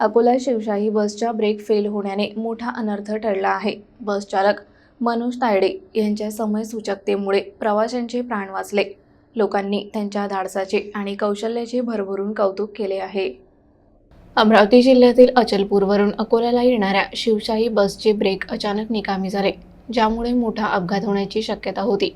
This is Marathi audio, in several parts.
अकोला शिवशाही बसच्या ब्रेक फेल होण्याने मोठा अनर्थ ठरला आहे. बस चालक मनोज तायडे यांच्या समयसूचकतेमुळे प्रवाशांचे प्राण वाचले. लोकांनी त्यांच्या धाडसाचे आणि कौशल्याचे भरभरून कौतुक केले आहे. अमरावती जिल्ह्यातील अचलपूरवरून अकोल्याला येणाऱ्या शिवशाही बसचे ब्रेक अचानक निकामी झाले ज्यामुळे मोठा अपघात होण्याची शक्यता होती.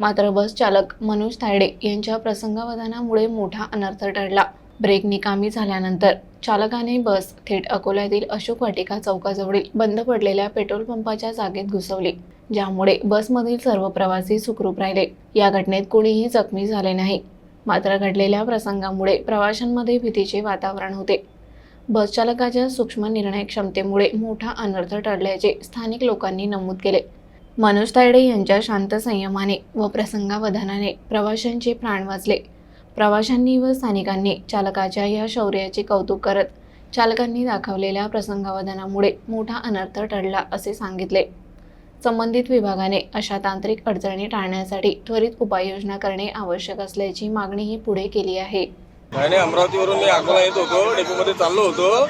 मात्र बस चालक मनोज तायडे यांच्या प्रसंगावधानामुळे मोठा अनर्थ ठरला ब्रेक निकामी झाल्यानंतर चालकाने बस थेट अकोल्यातील अशोक वाटिका चौकाजवळील बंद पडलेल्या पेट्रोल पंपाच्या जागेत घुसवली ज्यामुळे बसमधील सर्व प्रवासी सुखरूप राहिले. या घटनेत कोणीही जखमी झाले नाही. मात्र घडलेल्या प्रसंगामुळे प्रवाशांमध्ये भीतीचे वातावरण होते. बस चालकाच्या सूक्ष्म निर्णय क्षमतेमुळे मोठा अनर्थ टळल्याचे स्थानिक लोकांनी नमूद केले. मनोज तायडे यांच्या शांत संयमाने व प्रसंगावधानाने प्रवाशांचे प्राण वाचले. प्रवाशांनी व स्थानिकांनी चालकाच्या या शौर्याचे कौतुक करत चालकांनी दाखवलेल्या प्रसंगावधानामुळे मोठा अनर्थ टळला असे सांगितले. संबंधित विभागाने अशा तांत्रिक अडचणी टाळण्यासाठी त्वरित उपाययोजना करणे आवश्यक असल्याची मागणीही पुढे केली आहे. आणि अमरावतीवरून मी अकोला येत होतो डेपोमध्ये चाललो होतो.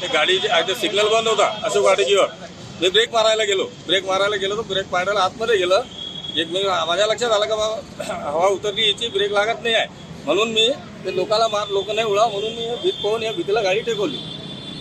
ते गाडी सिग्नल बंद होता अशोक वाटिकीवर मी ब्रेक मारायला गेलो. ब्रेक मारायला गेलो तर ब्रेक पाडायला आतमध्ये गेलं. एक मी माझ्या लक्षात आलं का बाबा हवा उतरली याची ब्रेक लागत नाही आहे. म्हणून मी ते लोकाला मार लोक नाही उडा म्हणून मी भीत पाहून या भीतीला गाडी टेकवली